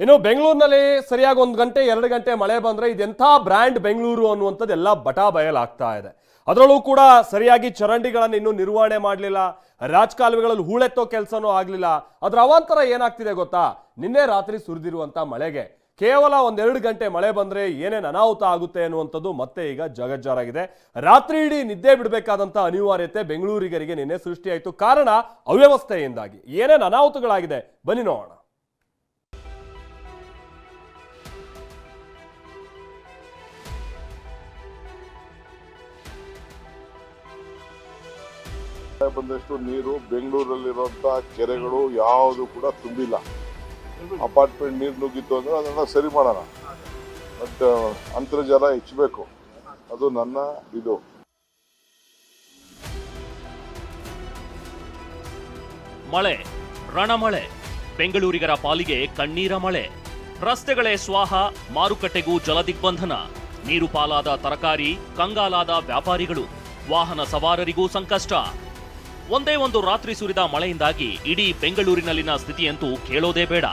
ಇನ್ನು ಬೆಂಗಳೂರಿನಲ್ಲಿ ಸರಿಯಾಗಿ ಒಂದು ಗಂಟೆ, ಎರಡು ಗಂಟೆ ಮಳೆ ಬಂದರೆ ಇದೆಂಥ ಬ್ರ್ಯಾಂಡ್ ಬೆಂಗಳೂರು ಅನ್ನುವಂಥದ್ದು ಎಲ್ಲ ಬಟಾ ಬಯಲಾಗ್ತಾ ಇದೆ. ಅದರಲ್ಲೂ ಕೂಡ ಸರಿಯಾಗಿ ಚರಂಡಿಗಳನ್ನು ಇನ್ನೂ ನಿರ್ವಹಣೆ ಮಾಡಲಿಲ್ಲ, ರಾಜಕಾಲುವೆಗಳಲ್ಲಿ ಹೂಳೆತ್ತೋ ಕೆಲಸನೂ ಆಗಲಿಲ್ಲ. ಅದರ ಅವಾಂತರ ಏನಾಗ್ತಿದೆ ಗೊತ್ತಾ? ನಿನ್ನೆ ರಾತ್ರಿ ಸುರಿದಿರುವಂಥ ಮಳೆಗೆ. ಕೇವಲ ಒಂದೆರಡು ಗಂಟೆ ಮಳೆ ಬಂದರೆ ಏನೇನು ಅನಾಹುತ ಆಗುತ್ತೆ ಅನ್ನುವಂಥದ್ದು ಮತ್ತೆ ಈಗ ಜಗಜ್ಜಾರಾಗಿದೆ. ರಾತ್ರಿ ಇಡೀ ನಿದ್ದೆ ಬಿಡಬೇಕಾದಂಥ ಅನಿವಾರ್ಯತೆ ಬೆಂಗಳೂರಿಗರಿಗೆ ನಿನ್ನೆ ಸೃಷ್ಟಿಯಾಯಿತು. ಕಾರಣ ಅವ್ಯವಸ್ಥೆಯಿಂದಾಗಿ. ಏನೇನು ಅನಾಹುತಗಳಾಗಿದೆ? ಬನ್ನಿ ನೋಡೋಣ. ಬಂದಷ್ಟು ನೀರು ಬೆಂಗಳೂರಲ್ಲಿರುವಂತ ಕೆರೆಗಳು ಯಾವುದು ಕೂಡ ತುಂಬಿಲ್ಲ. ಅಪಾರ್ಟ್ಮೆಂಟ್ ನೀರು ನುಗ್ಗಿತ್ತು ಅಂದ್ರೆ ಅದನ್ನ ಸರಿ ಮಾಡೋಣ. ಬಟ್ ಅಂತರ್ಜಲ ಹೆಚ್ಚಬೇಕು. ಅದು ನನ್ನ ಇದು. ಮಳೆ, ರಣಮಳೆ, ಬೆಂಗಳೂರಿಗರ ಪಾಲಿಗೆ ಕಣ್ಣೀರ ಮಳೆ. ರಸ್ತೆಗಳೇ ಸ್ವಾಹ, ಮಾರುಕಟ್ಟೆಗೂ ಜಲದಿಗ್ಬಂಧನ. ನೀರು ಪಾಲಾದ ತರಕಾರಿ, ಕಂಗಾಲಾದ ವ್ಯಾಪಾರಿಗಳು, ವಾಹನ ಸವಾರರಿಗೂ ಸಂಕಷ್ಟ. ಒಂದೇ ಒಂದು ರಾತ್ರಿ ಸುರಿದ ಮಳೆಯಿಂದಾಗಿ ಇಡೀ ಬೆಂಗಳೂರಿನಲ್ಲಿನ ಸ್ಥಿತಿಯಂತೂ ಕೇಳೋದೇ ಬೇಡ.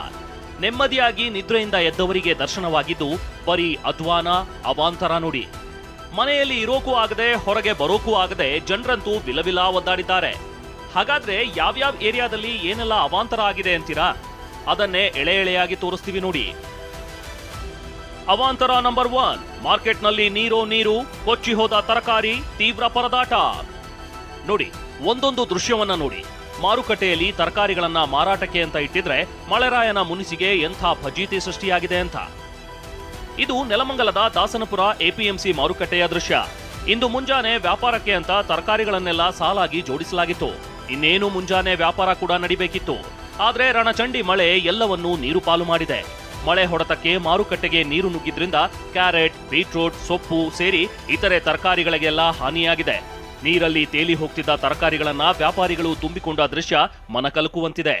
ನೆಮ್ಮದಿಯಾಗಿ ನಿದ್ರೆಯಿಂದ ಎದ್ದವರಿಗೆ ದರ್ಶನವಾಗಿದ್ದು, ಬರೀ ಅಧ್ವಾನ, ಅವಾಂತರ ನೋಡಿ. ಮನೆಯಲ್ಲಿ ಇರೋಕೂ ಆಗದೆ, ಹೊರಗೆ ಬರೋಕೂ ಆಗದೆ ಜನರಂತೂ ವಿಲವಿಲ ಒದ್ದಾಡಿದ್ದಾರೆ. ಹಾಗಾದ್ರೆ ಯಾವ್ಯಾವ ಏರಿಯಾದಲ್ಲಿ ಏನೆಲ್ಲ ಅವಾಂತರ ಆಗಿದೆ ಅಂತೀರಾ? ಅದನ್ನೇ ಎಳೆ ಎಳೆಯಾಗಿ ತೋರಿಸ್ತೀವಿ ನೋಡಿ. ಅವಾಂತರ ನಂಬರ್ ಒನ್, ಮಾರ್ಕೆಟ್ನಲ್ಲಿ ನೀರೋ ನೀರು, ಕೊಚ್ಚಿ ಹೋದ ತರಕಾರಿ, ತೀವ್ರ ಪರದಾಟ. ನೋಡಿ, ಒಂದೊಂದು ದೃಶ್ಯವನ್ನ ನೋಡಿ. ಮಾರುಕಟ್ಟೆಯಲ್ಲಿ ತರಕಾರಿಗಳನ್ನ ಮಾರಾಟಕ್ಕೆ ಅಂತ ಇಟ್ಟಿದ್ರೆ ಮಳೆರಾಯನ ಮುನಿಸಿಗೆ ಎಂಥ ಫಜೀತಿ ಸೃಷ್ಟಿಯಾಗಿದೆ ಅಂತ. ಇದು ನೆಲಮಂಗಲದ ದಾಸನಪುರ ಎಪಿಎಂಸಿ ಮಾರುಕಟ್ಟೆಯ ದೃಶ್ಯ. ಇಂದು ಮುಂಜಾನೆ ವ್ಯಾಪಾರಕ್ಕೆ ಅಂತ ತರಕಾರಿಗಳನ್ನೆಲ್ಲ ಸಾಲಾಗಿ ಜೋಡಿಸಲಾಗಿತ್ತು. ಇನ್ನೇನು ಮುಂಜಾನೆ ವ್ಯಾಪಾರ ಕೂಡ ನಡಿಬೇಕಿತ್ತು. ಆದ್ರೆ ರಣಚಂಡಿ ಮಳೆ ಎಲ್ಲವನ್ನೂ ನೀರು ಪಾಲು ಮಾಡಿದೆ. ಮಳೆ ಹೊಡೆತಕ್ಕೆ ಮಾರುಕಟ್ಟೆಗೆ ನೀರು ನುಗ್ಗಿದ್ರಿಂದ ಕ್ಯಾರೆಟ್, ಬೀಟ್ರೂಟ್, ಸೊಪ್ಪು ಸೇರಿ ಇತರೆ ತರಕಾರಿಗಳಿಗೆಲ್ಲ ಹಾನಿಯಾಗಿದೆ. ನೀರಲ್ಲಿ ತೇಲಿ ಹೋಗ್ತಿದ್ದ ತರಕಾರಿಗಳನ್ನ ವ್ಯಾಪಾರಿಗಳು ತುಂಬಿಕೊಂಡ ದೃಶ್ಯ ಮನಕಲಕುವಂತಿದೆ.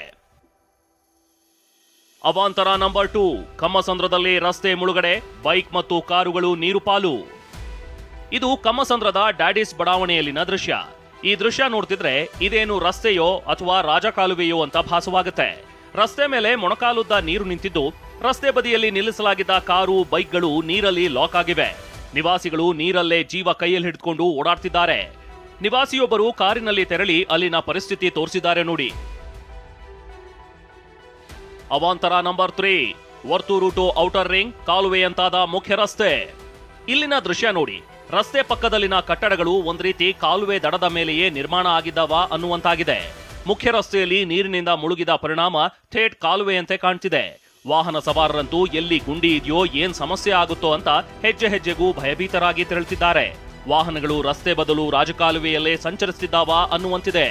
ಅವಾಂತರ ನಂಬರ್ ಟೂ, ಕಮ್ಮಸಂದ್ರದಲ್ಲಿ ರಸ್ತೆ ಮುಳುಗಡೆ, ಬೈಕ್ ಮತ್ತು ಕಾರುಗಳು ನೀರು ಪಾಲು ಇದು ಕಮ್ಮಸಂದ್ರದ ಡ್ಯಾಡಿಸ್ ಬಡಾವಣೆಯಲ್ಲಿನ ದೃಶ್ಯ. ಈ ದೃಶ್ಯ ನೋಡ್ತಿದ್ರೆ ಇದೇನು ರಸ್ತೆಯೋ ಅಥವಾ ರಾಜಕಾಲುವೆಯೋ ಅಂತ ಭಾಸವಾಗುತ್ತೆ. ರಸ್ತೆ ಮೇಲೆ ಮೊಣಕಾಲುದ್ದ ನೀರು ನಿಂತಿದ್ದು, ರಸ್ತೆ ಬದಿಯಲ್ಲಿ ನಿಲ್ಲಿಸಲಾಗಿದ್ದ ಕಾರು, ಬೈಕ್ಗಳು ನೀರಲ್ಲಿ ಲಾಕ್ ಆಗಿವೆ. ನಿವಾಸಿಗಳು ನೀರಲ್ಲೇ ಜೀವ ಕೈಯಲ್ಲಿ ಹಿಡಿದುಕೊಂಡು ಓಡಾಡ್ತಿದ್ದಾರೆ. ನಿವಾಸಿಯೊಬ್ಬರು ಕಾರಿನಲ್ಲಿ ತೆರಳಿ ಅಲ್ಲಿನ ಪರಿಸ್ಥಿತಿ ತೋರಿಸಿದ್ದಾರೆ ನೋಡಿ. ಅವಾಂತರ number three, Varthur to outer ring ಕಾಲುವೆಯಂತಾದ ಮುಖ್ಯ ರಸ್ತೆ. ಇಲ್ಲಿನ ದೃಶ್ಯ ನೋಡಿ, ರಸ್ತೆ ಪಕ್ಕದಲ್ಲಿನ ಕಟ್ಟಡಗಳು ಒಂದ್ ರೀತಿ ಕಾಲುವೆ ದಡದ ಮೇಲೆಯೇ ನಿರ್ಮಾಣ ಆಗಿದ್ದವ ಅನ್ನುವಂತಾಗಿದೆ. ಮುಖ್ಯ ರಸ್ತೆಯಲ್ಲಿ ನೀರಿನಿಂದ ಮುಳುಗಿದ ಪರಿಣಾಮ ಥೇಟ್ ಕಾಲುವೆಯಂತೆ ಕಾಣ್ತಿದೆ. ವಾಹನ ಸವಾರರಂತೂ ಎಲ್ಲಿ ಗುಂಡಿ ಇದೆಯೋ ಏನ್ ಸಮಸ್ಯೆ ಆಗುತ್ತೋ ಅಂತ ಹೆಜ್ಜೆ ಹೆಜ್ಜೆಗೂ ಭಯಭೀತರಾಗಿ ತೆರಳುತ್ತಿದ್ದಾರೆ ವಾಹನಗಳು, ರಸ್ತೆ ಬದಲು ರಾಜಕಾಲುವೆಯಲ್ಲೇ ಸಂಚರಿಸುತ್ತಿದ್ದಾವ ಅನ್ನುವಂತಿದೆ.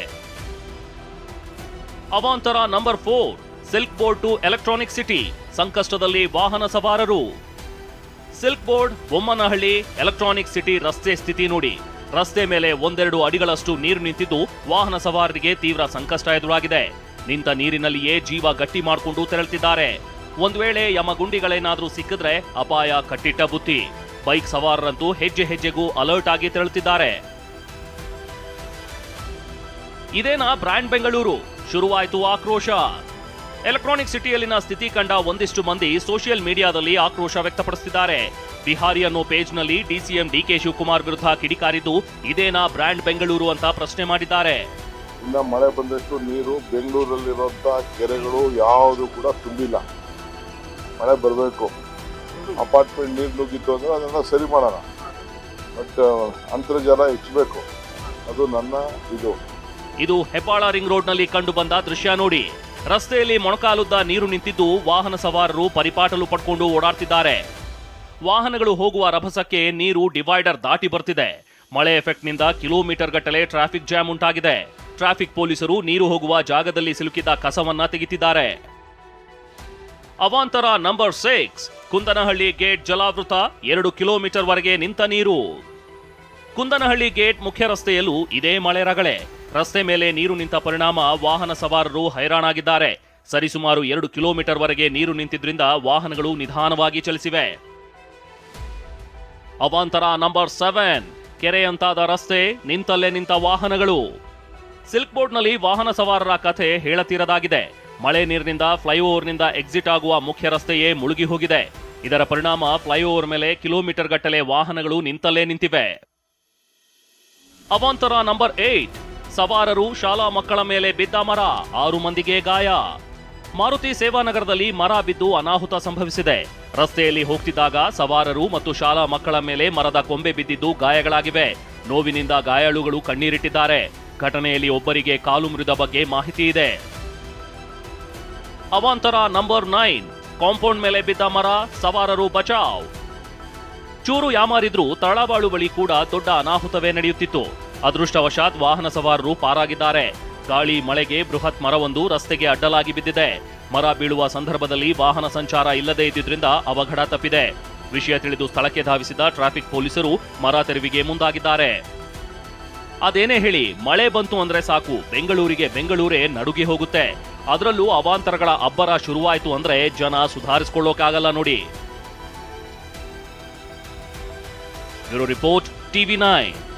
ಅವಾಂತರ number four, silk board to electronic city, ಸಂಕಷ್ಟದಲ್ಲಿ ವಾಹನ ಸವಾರರು. Silk board, Bommanahalli, electronic city ರಸ್ತೆ ಸ್ಥಿತಿ ನೋಡಿ. ರಸ್ತೆ ಮೇಲೆ ಒಂದೆರಡು ಅಡಿಗಳಷ್ಟು ನೀರು ನಿಂತಿದ್ದು ವಾಹನ ಸವಾರರಿಗೆ ತೀವ್ರ ಸಂಕಷ್ಟ ಎದುರಾಗಿದೆ. ನಿಂತ ನೀರಿನಲ್ಲಿಯೇ ಜೀವ ಗಟ್ಟಿ ಮಾಡಿಕೊಂಡು ತೆರಳುತ್ತಿದ್ದಾರೆ. ಒಂದು ವೇಳೆ ಯಮಗುಂಡಿಗಳೇನಾದರೂ ಸಿಕ್ಕಿದ್ರೆ ಅಪಾಯ ಕಟ್ಟಿಟ್ಟ ಬುತ್ತಿ. ಬೈಕ್ ಸವಾರರಂತೂ ಹೆಜ್ಜೆ ಹೆಜ್ಜೆಗೂ ಅಲರ್ಟ್ ಆಗಿ ತೆರಳುತ್ತಿದ್ದಾರೆ. ಇದೇನಾ ಬ್ರ್ಯಾಂಡ್ ಬೆಂಗಳೂರು? ಶುರುವಾಯಿತು ಆಕ್ರೋಶ. ಎಲೆಕ್ಟ್ರಾನಿಕ್ ಸಿಟಿಯಲ್ಲಿನ ಸ್ಥಿತಿ ಕಂಡ ಒಂದಿಷ್ಟು ಮಂದಿ ಸೋಷಿಯಲ್ ಮೀಡಿಯಾದಲ್ಲಿ ಆಕ್ರೋಶ ವ್ಯಕ್ತಪಡಿಸುತ್ತಿದ್ದಾರೆ. ಬಿಹಾರಿ ಅನ್ನೋ ಪೇಜ್ನಲ್ಲಿ ಡಿಸಿಎಂ ಡಿಕೆ ಶಿವಕುಮಾರ್ ವಿರುದ್ಧ ಕಿಡಿಕಾರಿದ್ದು ಇದೇನಾ ಬ್ರ್ಯಾಂಡ್ ಬೆಂಗಳೂರು ಅಂತ ಪ್ರಶ್ನೆ ಮಾಡಿದ್ದಾರೆ. ಇನ್ನು ಮಳೆ ಬಂದಷ್ಟು ನೀರು ಬೆಂಗಳೂರಲ್ಲಿರುವಂತಹ ಕೆರೆಗಳು ಯಾವುದು ಕೂಡ ತುಂಬಿಲ್ಲ. ಮಳೆ ಬರಬೇಕು. ಅಪಾರ್ಟ್ಮೆಂಟ್ ನೀರು ನುಗ್ಗಿತ್ತು ಅಂದರೆ ಅದನ್ನು ಸರಿ ಮಾಡೋಣ. ಬಟ್ ಅಂತರ್ಜಲ ಹೆಚ್ಚಬೇಕು. ಅದು ನನ್ನ ಇದು. ಇದು ಹೆಬ್ಬಾಳ ರಿಂಗ್ ರೋಡ್ನಲ್ಲಿ ಕಂಡು ಬಂದ ದೃಶ್ಯ ನೋಡಿ. ರಸ್ತೆಯಲ್ಲಿ ಮೊಣಕಾಲುದ್ದ ನೀರು ನಿಂತಿದ್ದು ವಾಹನ ಸವಾರರು ಪರಿಪಾಟಲು ಪಡ್ಕೊಂಡು ಓಡಾಡ್ತಿದ್ದಾರೆ. ವಾಹನಗಳು ಹೋಗುವ ರಭಸಕ್ಕೆ ನೀರು ಡಿವೈಡರ್ ದಾಟಿ ಬರ್ತಿದೆ. ಮಳೆ ಎಫೆಕ್ಟ್ನಿಂದ ಕಿಲೋಮೀಟರ್ ಗಟ್ಟಲೆ ಟ್ರಾಫಿಕ್ ಜಾಮ್ ಉಂಟಾಗಿದೆ. ಟ್ರಾಫಿಕ್ ಪೊಲೀಸರು ನೀರು ಹೋಗುವ ಜಾಗದಲ್ಲಿ ಸಿಲುಕಿದ ಕಸವನ್ನ ತೆಗೆತಿದ್ದಾರೆ. ಅವಾಂತರ ನಂಬರ್ ಸಿಕ್ಸ್. ಕುಂದನಹಳ್ಳಿ ಗೇಟ್ ಜಲಾವೃತ ಎರಡು ಕಿಲೋಮೀಟರ್ ವರೆಗೆ ನಿಂತ ನೀರು. ಕುಂದನಹಳ್ಳಿ ಗೇಟ್ ಮುಖ್ಯ ರಸ್ತೆಯಲ್ಲೂ ಇದೇ ಮಳೆ ರಗಳೆ. ರಸ್ತೆ ಮೇಲೆ ನೀರು ನಿಂತ ಪರಿಣಾಮ ವಾಹನ ಸವಾರರು ಹೈರಾಣಾಗಿದ್ದಾರೆ. ಸರಿಸುಮಾರು ಎರಡು ಕಿಲೋಮೀಟರ್ ವರೆಗೆ ನೀರು ನಿಂತಿದ್ರಿಂದ ವಾಹನಗಳು ನಿಧಾನವಾಗಿ ಚಲಿಸಿವೆ. ಅವಾಂತರ ನಂಬರ್ ಸೆವೆನ್ ಕೆರೆಯಂತಾದ ರಸ್ತೆ, ನಿಂತಲ್ಲೇ ನಿಂತ ವಾಹನಗಳು. ಸಿಲ್ಕ್ ಬೋರ್ಡ್ನಲ್ಲಿ ವಾಹನ ಸವಾರರ ಕಥೆ ಹೇಳತೀರದಾಗಿದೆ. ಮಳೆ ನೀರಿನಿಂದ, ಫ್ಲೈಓವರ್ನಿಂದ ಎಕ್ಸಿಟ್ ಆಗುವ ಮುಖ್ಯ ರಸ್ತೆಯೇ ಮುಳುಗಿ ಹೋಗಿದೆ ಇದರ ಪರಿಣಾಮ ಫ್ಲೈಓವರ್ ಮೇಲೆ ಕಿಲೋಮೀಟರ್ ಗಟ್ಟಲೆ ವಾಹನಗಳು ನಿಂತಲ್ಲೇ ನಿಂತಿವೆ. ಅವಾಂತರ ನಂಬರ್ ಏಟ್ ಸವಾರರು ಶಾಲಾ ಮಕ್ಕಳ ಮೇಲೆ ಬಿದ್ದ ಮರ, ಆರು ಮಂದಿಗೆ ಗಾಯ. ಮಾರುತಿ ಸೇವಾನಗರದಲ್ಲಿ ಮರ ಬಿದ್ದು ಅನಾಹುತ ಸಂಭವಿಸಿದೆ. ರಸ್ತೆಯಲ್ಲಿ ಹೋಗ್ತಿದ್ದಾಗ ಸವಾರರು ಮತ್ತು ಶಾಲಾ ಮಕ್ಕಳ ಮೇಲೆ ಮರದ ಕೊಂಬೆ ಬಿದ್ದಿದ್ದು ಗಾಯಗಳಾಗಿವೆ. ನೋವಿನಿಂದ ಗಾಯಾಳುಗಳು ಕಣ್ಣೀರಿಟ್ಟಿದ್ದಾರೆ. ಘಟನೆಯಲ್ಲಿ ಒಬ್ಬರಿಗೆ ಕಾಲು ಮುರಿದ ಬಗ್ಗೆ ಮಾಹಿತಿ ಇದೆ. ಅವಾಂತರ ನಂಬರ್ ನೈನ್ ಕಾಂಪೌಂಡ್ ಮೇಲೆ ಬಿದ್ದ ಮರ, ಸವಾರರು ಬಚಾವ್. ಚೂರು ಯಾಮಾರಿದ್ರೂ ತಳಬಾಳು ಬಳಿ ಕೂಡ ದೊಡ್ಡ ಅನಾಹುತವೇ ನಡೆಯುತ್ತಿತ್ತು. ಅದೃಷ್ಟವಶಾತ್ ವಾಹನ ಸವಾರರು ಪಾರಾಗಿದ್ದಾರೆ. ಗಾಳಿ, ಮಳೆಗೆ ಬೃಹತ್ ಮರವೊಂದು ರಸ್ತೆಗೆ ಅಡ್ಡಲಾಗಿ ಬಿದ್ದಿದೆ. ಮರ ಬೀಳುವ ಸಂದರ್ಭದಲ್ಲಿ ವಾಹನ ಸಂಚಾರ ಇಲ್ಲದೇ ಇದ್ದಿದ್ದರಿಂದ ಅವಘಡ ತಪ್ಪಿದೆ. ವಿಷಯ ತಿಳಿದು ಸ್ಥಳಕ್ಕೆ ಧಾವಿಸಿದ ಟ್ರಾಫಿಕ್ ಪೊಲೀಸರು ಮರ ತೆರವಿಗೆ ಮುಂದಾಗಿದ್ದಾರೆ. ಅದೇನೇ ಹೇಳಿ, ಮಳೆ ಬಂತು ಅಂದ್ರೆ ಸಾಕು. ಬೆಂಗಳೂರಿಗೆ ಬೆಂಗಳೂರೇ ನಡುಗಿ ಹೋಗುತ್ತೆ. ಅದರಲ್ಲೂ ಅವಾಂತರಗಳ ಅಬ್ಬರ ಶುರುವಾಯಿತು ಅಂದ್ರೆ ಜನ ಸುಧಾರಿಸಿಕೊಳ್ಳೋಕ್ಕಾಗಲ್ಲ ನೋಡಿ. Bureau report TV nine.